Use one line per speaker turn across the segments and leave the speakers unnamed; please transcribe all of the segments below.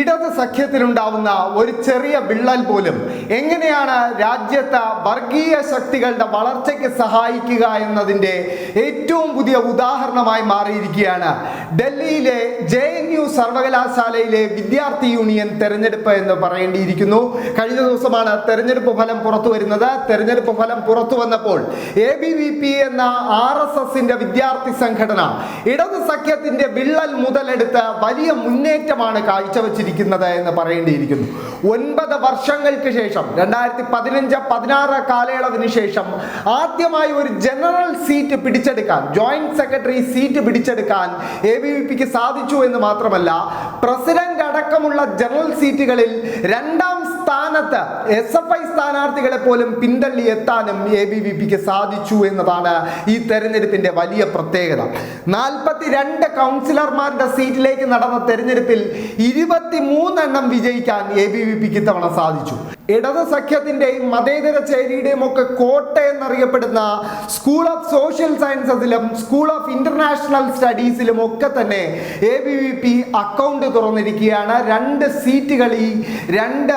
ഇടത് സഖ്യത്തിലുണ്ടാവുന്ന ഒരു ചെറിയ വിള്ളൽ പോലും എങ്ങനെയാണ് രാജ്യത്തെ വർഗീയ ശക്തികളുടെ വളർച്ചയ്ക്ക് സഹായിക്കുക എന്നതിന്റെ ഏറ്റവും പുതിയ ഉദാഹരണമായി മാറിയിരിക്കുകയാണ് ഡൽഹിയിലെ ജെ എൻ യു സർവകലാശാലയിലെ വിദ്യാർത്ഥി യൂണിയൻ തെരഞ്ഞെടുപ്പ് എന്ന് പറയേണ്ടിയിരിക്കുന്നു. കഴിഞ്ഞ ദിവസമാണ് തെരഞ്ഞെടുപ്പ് ഫലം പുറത്തു വരുന്നത്. തെരഞ്ഞെടുപ്പ് ഫലം പുറത്തു വന്നപ്പോൾ എ ബി വി പി എന്ന ആർ എസ് എസിന്റെ വിദ്യാർത്ഥി സംഘടന ഇടത് സഖ്യത്തിന്റെ വിള്ളൽ മുതലെടുത്ത് വലിയ മുന്നേറ്റമാണ് കാഴ്ചവെച്ചിരിക്കുന്നത്. എന്ന് പറയേണ്ടിയിരിക്കുന്നു. ഒൻപത് വർഷങ്ങൾക്ക് ശേഷം രണ്ടായിരത്തി പതിനഞ്ച് പതിനാറ് കാലയളവിന് ശേഷം ആദ്യമായി ഒരു ജനറൽ സീറ്റ് പിടിച്ചെടുക്കാൻ ജോയിന്റ് സെക്രട്ടറി സീറ്റ് പിടിച്ചെടുക്കാൻ എ ബി വി പിക്ക് സാധിച്ചു എന്ന് മാത്രമല്ല പ്രസിഡന്റ് അടക്കമുള്ള ജനറൽ സീറ്റുകളിൽ രണ്ടാം സ്ഥാനത്ത് എസ് എഫ് ഐ സ്ഥാനാർത്ഥികളെ പോലും പിന്തള്ളി എത്താനും എ ബി വി പിക്ക് സാധിച്ചു എന്നതാണ് ഈ തെരഞ്ഞെടുപ്പിന്റെ വലിയ പ്രത്യേകത. നാൽപ്പത്തി രണ്ട് കൗൺസിലർമാരുടെ സീറ്റിലേക്ക് നടന്ന തെരഞ്ഞെടുപ്പിൽ ഇരുപത്തി മൂന്നെണ്ണം വിജയിക്കാൻ എ ബി വി പിക്ക് ഇത്തവണ സാധിച്ചു. ഇടത് സഖ്യത്തിന്റെയും മതേതര ചേരിയുടെയും ഒക്കെ കോട്ട എന്നറിയപ്പെടുന്ന സ്കൂൾ ഓഫ് സോഷ്യൽ സയൻസസിലും സ്കൂൾ ഓഫ് ഇന്റർനാഷണൽ സ്റ്റഡീസിലും ഒക്കെ തന്നെ A B V P account തുറന്നിരിക്കുകയാണ്. രണ്ട് സീറ്റുകൾ ഈ രണ്ട്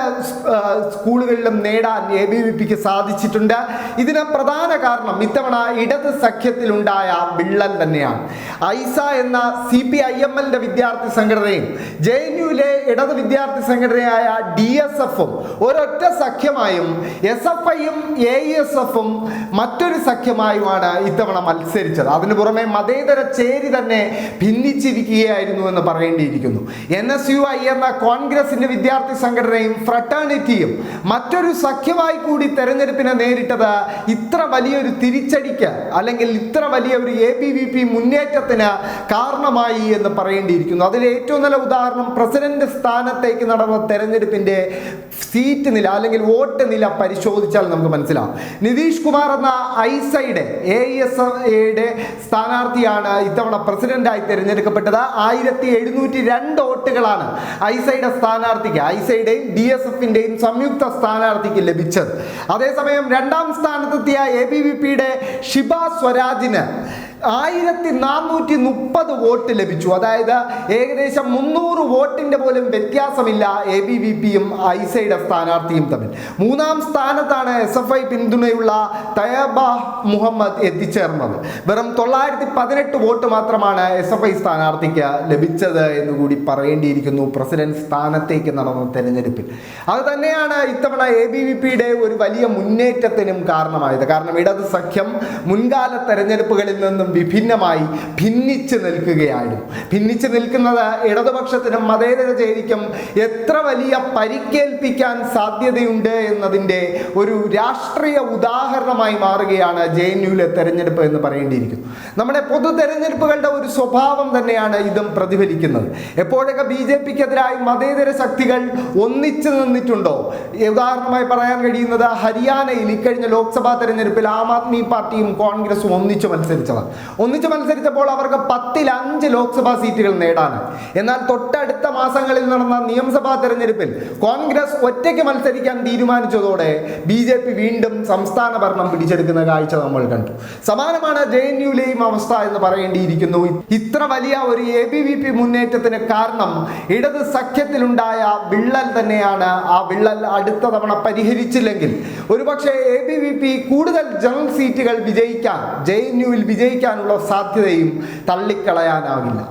സ്കൂളുകളിലും നേടാൻ എ ബി വി പിക്ക് സാധിച്ചിട്ടുണ്ട്. ഇതിന് പ്രധാന കാരണം ഇത്തവണ ഇടത് സഖ്യത്തിലുണ്ടായ വിള്ളൽ തന്നെയാണ്. ഐസ എന്ന സി പി ഐ എം എല്ലിന്റെ വിദ്യാർത്ഥി സംഘടനയും ജെ എൻ യുവിലെ ഇടത് വിദ്യാർത്ഥി സംഘടനയായ ഡി എസ് എഫും ഒരൊറ്റ സഖ്യമായും എസ് എഫ് ഐയും എ എസ് എഫും മറ്റൊരു സഖ്യമായുമാണ് ഇത്തവണ മത്സരിച്ചത്. അതിനു പുറമെ മതേതര ചേരി തന്നെ ഭിന്നിച്ചിരിക്കുകയായിരുന്നു എന്ന് പറയേണ്ടിയിരിക്കുന്നു. എൻ എസ് യു ഐ എന്ന കോൺഗ്രസിന്റെ വിദ്യാർത്ഥി സംഘടനയും ഫ്രട്ടേണിറ്റിയും മറ്റൊരു സഖ്യമായി കൂടി തെരഞ്ഞെടുപ്പിനെ നേരിട്ടത് ഇത്ര വലിയൊരു തിരിച്ചടിക്ക് അല്ലെങ്കിൽ ഇത്ര വലിയ ഒരു എ ബി വി പി മുന്നേറ്റത്തിന് കാരണമായി എന്ന് പറയേണ്ടിയിരിക്കുന്നു. അതിൽ ഏറ്റവും നല്ല ഉദാഹരണം പ്രസിഡന്റ് സ്ഥാനത്തേക്ക് നടന്ന തെരഞ്ഞെടുപ്പിന്റെ സീറ്റ് നില അല്ലെങ്കിൽ വോട്ട് നില പരിശോധിച്ചാൽ നമുക്ക് മനസ്സിലാവും. നിതീഷ് കുമാർ എന്ന ഐസയുടെ എ എസ് എയുടെ സ്ഥാനാർത്ഥിയാണ് ഇത്തവണ പ്രസിഡന്റായി തിരഞ്ഞെടുക്കപ്പെട്ടത്. ആയിരത്തി എഴുന്നൂറ്റി രണ്ട് വോട്ടുകളാണ് ഐസയുടെ സ്ഥാനാർത്ഥിക്ക് ഐസയുടെയും ഡി എസ് എഫിന്റെയും സംയുക്ത സ്ഥാനാർത്ഥിക്ക് ലഭിച്ചത്. അതേസമയം രണ്ടാം സ്ഥാനത്തെത്തിയ എ ബി വി പിയുടെ ഷിബ സ്വരാജിന് ആയിരത്തി നാനൂറ്റി മുപ്പത് വോട്ട് ലഭിച്ചു. അതായത് ഏകദേശം മുന്നൂറ് വോട്ടിന്റെ പോലും വ്യത്യാസമില്ല എ ബി വി പിയും ഐസയുടെ സ്ഥാനാർത്ഥിയും തമ്മിൽ. മൂന്നാം സ്ഥാനത്താണ് എസ് എഫ് ഐ പിന്തുണയുള്ള തയബ മുഹമ്മദ് എത്തിച്ചേർന്നത്. വെറും തൊള്ളായിരത്തി പതിനെട്ട് വോട്ട് മാത്രമാണ് എസ് എഫ് ഐ സ്ഥാനാർത്ഥിക്ക് ലഭിച്ചത് എന്ന് കൂടി പറയേണ്ടിയിരിക്കുന്നു പ്രസിഡന്റ് സ്ഥാനത്തേക്ക് നടന്ന തെരഞ്ഞെടുപ്പിൽ. അത് തന്നെയാണ് ഇത്തവണ എ ബി വി പിയുടെ ഒരു വലിയ മുന്നേറ്റത്തിനും കാരണമായത്. കാരണം ഇടത് സഖ്യം മുൻകാല തെരഞ്ഞെടുപ്പുകളിൽ നിന്നും വിഭിന്നമായി ഭിന്നിച്ച് നിൽക്കുകയായിരുന്നു. ഭിന്നിച്ച് നിൽക്കുന്നത് ഇടതുപക്ഷത്തിനും മതേതര ചേരിക്കും എത്ര വലിയ പരിക്കേൽപ്പിക്കാൻ സാധ്യതയുണ്ട് എന്നതിന്റെ ഒരു രാഷ്ട്രീയ ഉദാഹരണമായി മാറുകയാണ് ജെ എൻ യുവിലെ തെരഞ്ഞെടുപ്പ് എന്ന് പറയേണ്ടിയിരിക്കുന്നു. നമ്മുടെ പൊതു തെരഞ്ഞെടുപ്പുകളുടെ ഒരു സ്വഭാവം തന്നെയാണ് ഇതും പ്രതിഫലിക്കുന്നത്. എപ്പോഴൊക്കെ ബി ജെ പിക്കെതിരായി മതേതര ശക്തികൾ ഒന്നിച്ചു നിന്നിട്ടുണ്ടോ? ഉദാഹരണമായി പറയാൻ കഴിയുന്നത് ഹരിയാനയിൽ ഇക്കഴിഞ്ഞ ലോക്സഭാ തെരഞ്ഞെടുപ്പിൽ ആം ആദ്മി പാർട്ടിയും കോൺഗ്രസും ഒന്നിച്ചു മത്സരിച്ചതാണ്. ഒന്നിച്ചു മത്സരിച്ചപ്പോൾ അവർക്ക് പത്തിൽ അഞ്ച് ലോക്സഭാ സീറ്റുകൾ നേടാണ് എന്നാൽ തൊട്ടടുത്ത മാസങ്ങളിൽ നടന്ന നിയമസഭാ തെരഞ്ഞെടുപ്പിൽ കോൺഗ്രസ് ഒറ്റയ്ക്ക് മത്സരിക്കാൻ തീരുമാനിച്ചതോടെ ബി ജെ പി വീണ്ടും സംസ്ഥാന ഭരണം പിടിച്ചെടുക്കുന്ന കാഴ്ച നമ്മൾ കണ്ടു. സമാനമാണ് ജെ എൻ യുലെയും അവസ്ഥ എന്ന് പറയേണ്ടിയിരിക്കുന്നു. ഇത്ര വലിയ ഒരു എ ബി വി പി മുന്നേറ്റത്തിന് കാരണം ഇടത് സഖ്യത്തിലുണ്ടായ വിള്ളൽ തന്നെയാണ്. ആ വിള്ളൽ അടുത്ത തവണ പരിഹരിച്ചില്ലെങ്കിൽ ഒരുപക്ഷെ എ ബി വി പി കൂടുതൽ ജനറൽ സീറ്റുകൾ വിജയിക്കാൻ ജെ എൻ യുവിൽ വിജയിക്കാനുള്ള സാധ്യതയും തള്ളിക്കളയാനാവില്ല.